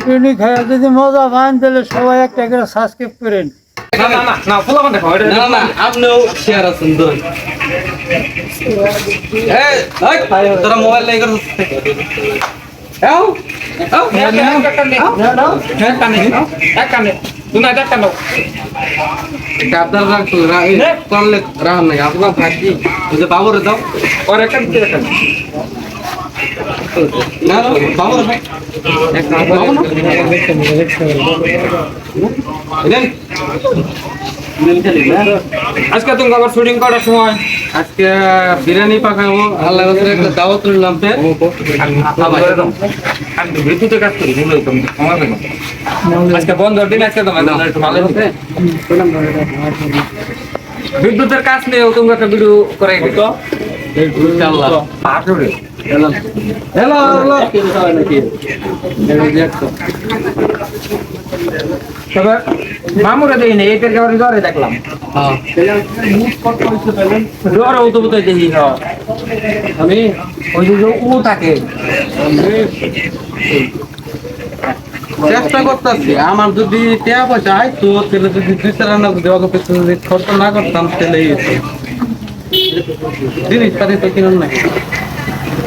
Training খায় যদি মজা পান তাহলে সবাই একটা করে সাবস্ক্রাইব করেন। বাবুরে দাও। আর এক আজকে তুমি আবার শুটিং করার সময় আজকে বিরিয়ানি পাকাবো আল্লাহ একটা দাওয়াত নিলাম বিদ্যুতের কাজ করি আজকে বন্ধ দিন আজকে তোমার একটু ভালো বিদ্যুতের কাজ নেই তুমি একটা ভিডিও করে দিত আসলে হ্যালো হ্যালো তবে মামুরে দেই নেই এটার কারণে জ্বরে দেখলাম। হ্যাঁ। জ্বর দেখি হ্যাঁ। আমি? ওই যে উ থাকে। চেষ্টা করতেছি আমার যদি টাকা পয়সা হয় তো তাহলে যদি দুই চার রান্না যদি যদি খরচ না করতাম তাহলে। জিনিসপাতি তো কিনুন নাই।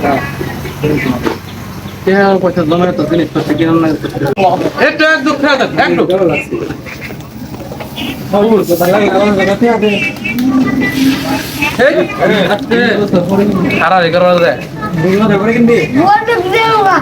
টাকা পয়সা জমে তো জিনিসপত্র কিনুন না একটু একটু খেয়ে দেন একটু এই, আজকে সারা এগারো যায় Guarda Beulah.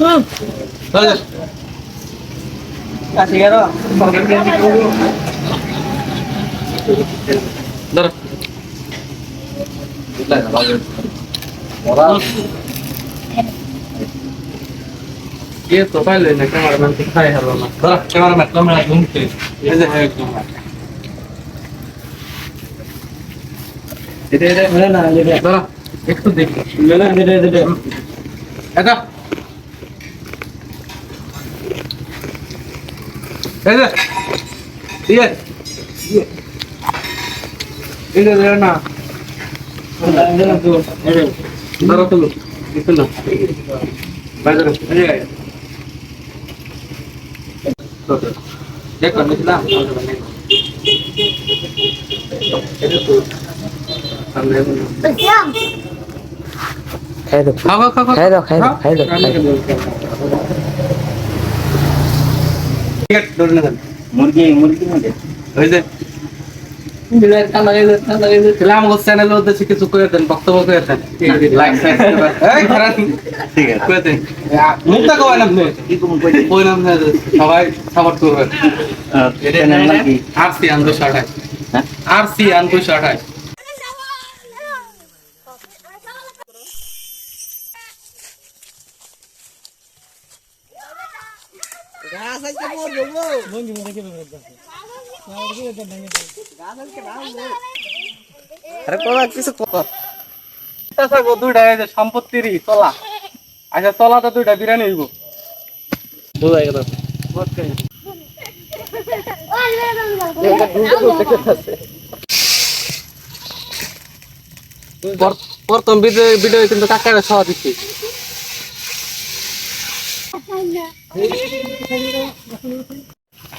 हाँ। हाँ। ये तो पहले का कैमरा मन दिखाई है हर वक्त बड़ा क्या हमारा मतलब मैं घूमते ये है एकदम। इधर इधर मेरा ना इधर बड़ा एक तो देख। मेरा इधर इधर। ऐसा। না। ধরো তুলো তুলো বাজারে দেখো নিলাম খাই দাও খাও খাও খাও খাই দাও খাই দাও খাই দাও ঠিক আছে ধরে নেন মুরগি মুরগি আমাকে চ্যানেলের উদ্দেশ্যে কিছু করে দেন বক্তব্য করে দেন। লাইক করে দেন। মুখটা কই না আপনি সবাই সাপোর্ট করবে। আর সি আন্দো শাটাই আর সি আন্দো শাটাই আরে কোলা কিছু গো দুইটা এই যে সম্পত্তিরই তলা। আচ্ছা তলা তো দুইটা বিরিয়ানি হইব। বোঝা গেল। প্রথম ভিডিও কিন্তু কাকারে সহ দিচ্ছি।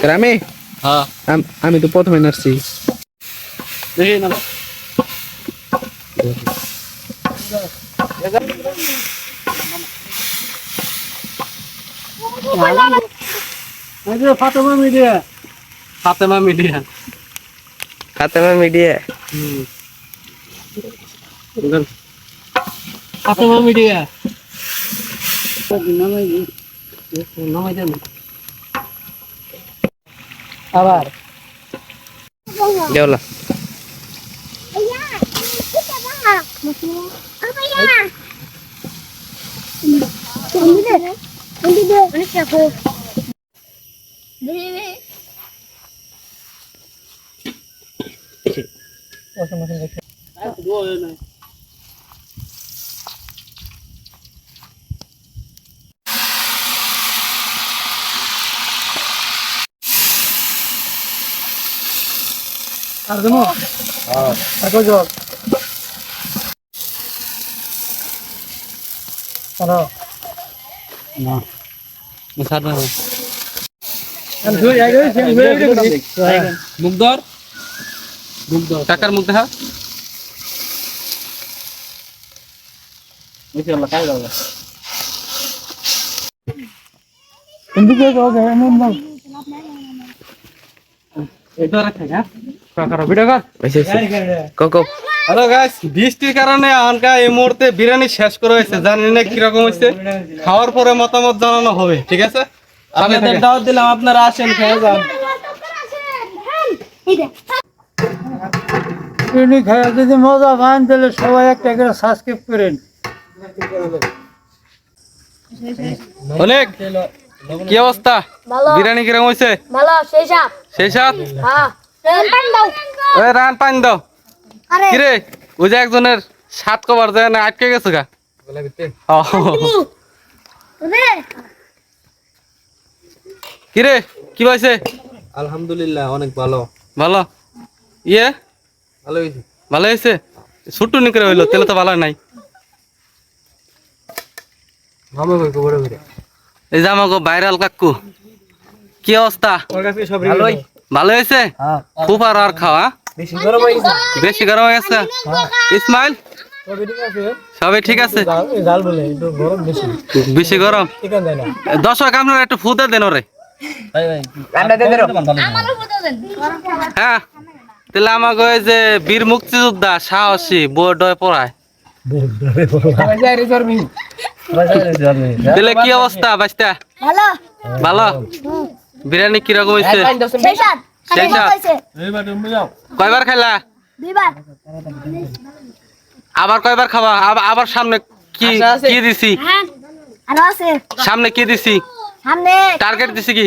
গ্রামে হ্যাঁ আম- আমি তো প্রথমে নাচছি দেখি না Fatema media Fatema media Fatema media. Fatema media. আবার। দেওলা আর দেবো আর কই জল হ্যালো আমি ধুই আই গই আমি ধুই আই গই মুখ ধর মুখ ধর কাকার মুখ দেখা কিন্তু কে গো এমন বল এটা রাখে হ্যাঁ? কাকার ভিডিও কর। কোকো হ্যালো গাইস বৃষ্টির কারণে আনকা এই মুহূর্তে বিরিয়ানি শেষ করে হয়েছে। জানি না কীরকম হয়েছে। খাওয়ার পরে মতামত জানানো হবে ঠিক আছে? আপনাদের দাওয়াত দিলাম আপনারা আসেন খেয়ে যান। বিরিয়ানি খাওয়া যদি মজা পান তাহলে সবাই একটা করে সাবস্ক্রাইব করেন। অনেক? কি অবস্থা? বিরিয়ানি কীরকম হয়েছে? সেই হ্যাঁ। পান দাও। ওই রান পানি দাও। কিরে ওই যে একজনের সাত কবার যায় না আটকে গেছে গা। কিরে কি হয়েছে? আলহামদুলিল্লাহ অনেক ভালো। ভালো। ইয়ে? ভালো হয়েছে? ভালো হয়েছে? ছোট্ট নিকরে হইল তেলে তো ভালো নাই। করে। এই যে আমাকে ভাইরাল কাকু কি অবস্থা? ভালোই। ভালো হয়েছে? হ্যাঁ খুব আর আর খাওয়া। বেশি গরম হয়েছে বেশি গরম হয়ে ইসমাইল? ঠিক আছে? সবাই ঠিক আছে? জাল এই জাল বলে একটু গরম বেশি। বেশি গরম? দর্শক আপনারা একটু ফুদে দেন ওরে। হ্যাঁ। তাহলে আমাকে ওই যে বীর মুক্তিযোদ্ধা সাহসী বোর্ড পড়ায়। তাহলে কি অবস্থা ভালো। ভালো? বিরিয়ানি কীরকম হয়েছে? সেই সাপ কয়বার খাইলা? দুইবার। আবার কয়বার খাবা? আবার- সামনে কি কি দিছি? হ্যাঁ। আরও আছে। সামনে কি দিছি? টার্গেট দিছি কি?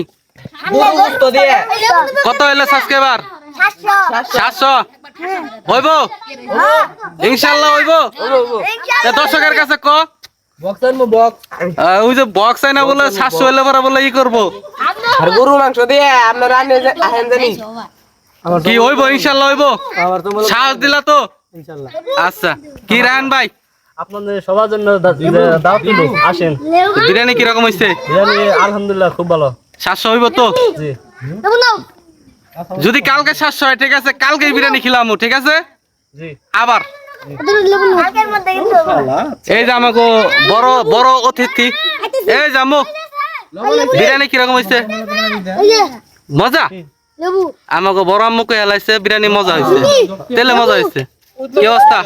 কত হইল সাবস্ক্রাইবার সাতশো। সাতশো। হইব? হ্যাঁ। ইনশাল্লাহ হইব। দর্শকের কাছে ক? ওই যে বক্স আইনা বলে সাতশো হইলে পরে বলে ই করব। গরু মাংস দিয়ে আপনার আহেন জানি। কি হইব? ইনশাল্লাহ হইব। সাহস দিলা তো? আচ্ছা। কি রায়ন ভাই? আপনাদের সবার জন্য দা- দাওয়াত দিল আসেন। বিরিয়ানি কীরকম হইছে? বিরিয়ানি আলহামদুলিল্লাহ খুব ভালো। সাতশো হইব তো? জি। যদি কালকে সাতশো হয় ঠিক আছে কালকে বিরিয়ানি খিলামু ঠিক আছে? আবার। এই যে আমাকে বড় বড় অতিথি। এই জামু বিরিয়ানি কীরকম হইছে ওই মজা? লেবু। আমাকে বড় আম্মুকে হেলাইছে বিরিয়ানি মজা হইছে তেলে মজা হইছে কি অবস্থা?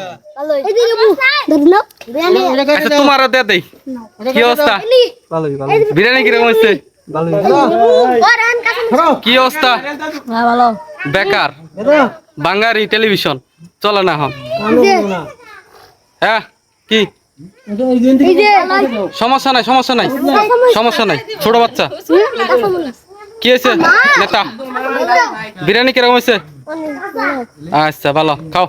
আচ্ছা তোমারও দে দেই। কি অবস্থা? ভালোই বিরিয়ানি কীরকম কাছে কি অবস্থা? হ্যাঁ বেকার। বাঙালি টেলিভিশন। চলে না এখন। হ্যাঁ কি? যে সমস্যা নাই সমস্যা নাই। সমস্যা নাই। ছোট বাচ্চা। কি হয়েছে? নেতা। বিরিয়ানি কীরকম হয়েছে? আচ্ছা ভালো। খাও।